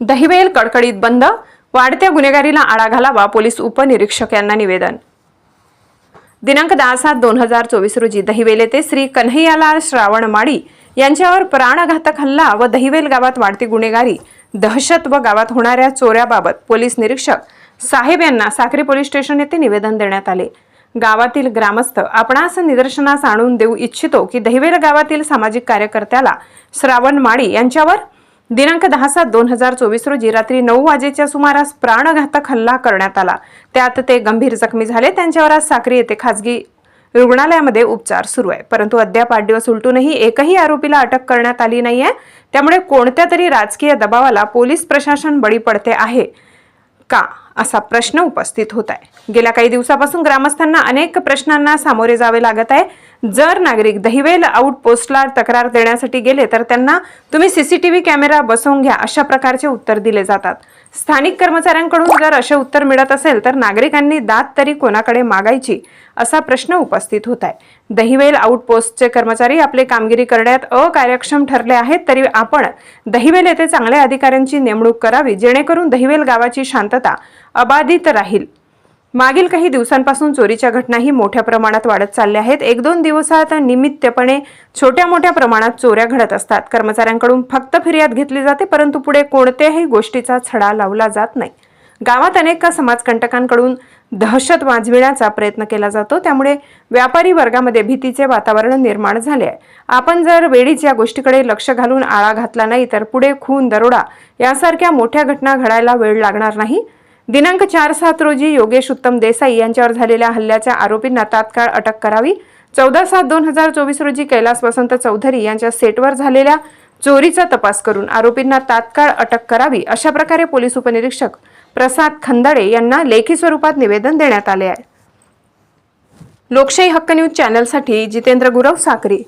दहिवेल कडकडीत बंद वाढत्या गुन्हेगारीला आळा घालावा पोलीस उपनिरीक्षक यांना निवेदन. दिनांक दहा सात दोन हजार चोवीस रोजी दहिवेल येथे श्री कन्हैयालाल श्रावण माळी यांच्यावर प्राणघातक हल्ला व दहिवेल गावात वाढती गुन्हेगारी दहशत व गावात होणाऱ्या चोऱ्याबाबत पोलीस निरीक्षक साहेब यांना साक्री पोलीस स्टेशन येथे निवेदन देण्यात आले. गावातील ग्रामस्थ आपणास निदर्शनास आणून देऊ इच्छितो की दहिवेल गावातील सामाजिक कार्यकर्त्याला श्रावण माळी यांच्यावर दिनांक दहा सात दोन हजार चोवीस रोजी रात्री नऊ वाजेच्या सुमारास प्राणघातक हल्ला करण्यात आला. त्यात ते गंभीर जखमी झाले. त्यांच्यावर आज साक्री येथे खासगी रुग्णालयामध्ये उपचार सुरू आहे. परंतु अद्याप आठ दिवस उलटूनही एकही आरोपीला अटक करण्यात आली नाहीये. त्यामुळे कोणत्या तरी राजकीय दबावाला पोलीस प्रशासन बळी पडते आहे का? असा प्रश्न उपस्थित होत आहे गेल्या काही दिवसापासून ग्रामस्थांना अनेक प्रश्नांना सामोरे जावे लागत आहे. जर नागरिक दहिवेल आउटपोस्टला तक्रार देण्यासाठी गेले तर त्यांना तुम्ही सीसीटीव्ही कॅमेरा बसवून घ्या अशा प्रकारचे उत्तर दिले जातात. स्थानिक कर्मचाऱ्यांकडून जर असे उत्तर मिळत असेल तर नागरिकांनी दात तरी कोणाकडे मागायची असा प्रश्न उपस्थित होत आहे दहिवेल आउटपोस्टचे कर्मचारी आपले कामगिरी करण्यात अकार्यक्षम ठरले आहेत तरी आपण दहिवेल येथे चांगल्या अधिकाऱ्यांची नेमणूक करावी जेणेकरून दहिवेल गावाची शांतता अबाधित राहील. मागील काही दिवसांपासून चोरीच्या घटनाही मोठ्या प्रमाणात वाढत चालल्या आहेत. एक दोन दिवसात निमित्तपणे छोट्या मोठ्या प्रमाणात चोऱ्या घडत असतात. कर्मचाऱ्यांकडून फक्त फिर्याद घेतली जाते परंतु पुढे कोणत्याही गोष्टीचा छडा लावला जात नाही. गावात अनेक समाजकंटकांकडून दहशत वाजविण्याचा प्रयत्न केला जातो. त्यामुळे व्यापारी वर्गामध्ये भीतीचे वातावरण निर्माण झाले आहे. आपण जर वेळीच या गोष्टीकडे लक्ष घालून आळा घातला नाही तर पुढे खून दरोडा यासारख्या मोठ्या घटना घडायला वेळ लागणार नाही. दिनांक चार सात रोजी योगेश उत्तम देसाई यांच्यावर झालेल्या हल्ल्याच्या आरोपींना तात्काळ अटक करावी. चौदा सात दोन हजार चोवीस रोजी कैलास वसंत चौधरी यांच्या सेटवर झालेल्या चोरीचा तपास करून आरोपींना तात्काळ अटक करावी अशा प्रकारे पोलीस उपनिरीक्षक प्रसाद खंदाडे यांना लेखी स्वरूपात निवेदन देण्यात आले आहे. लोकशाही हक्क न्यूज चॅनलसाठी जितेंद्र गुरव साकरी.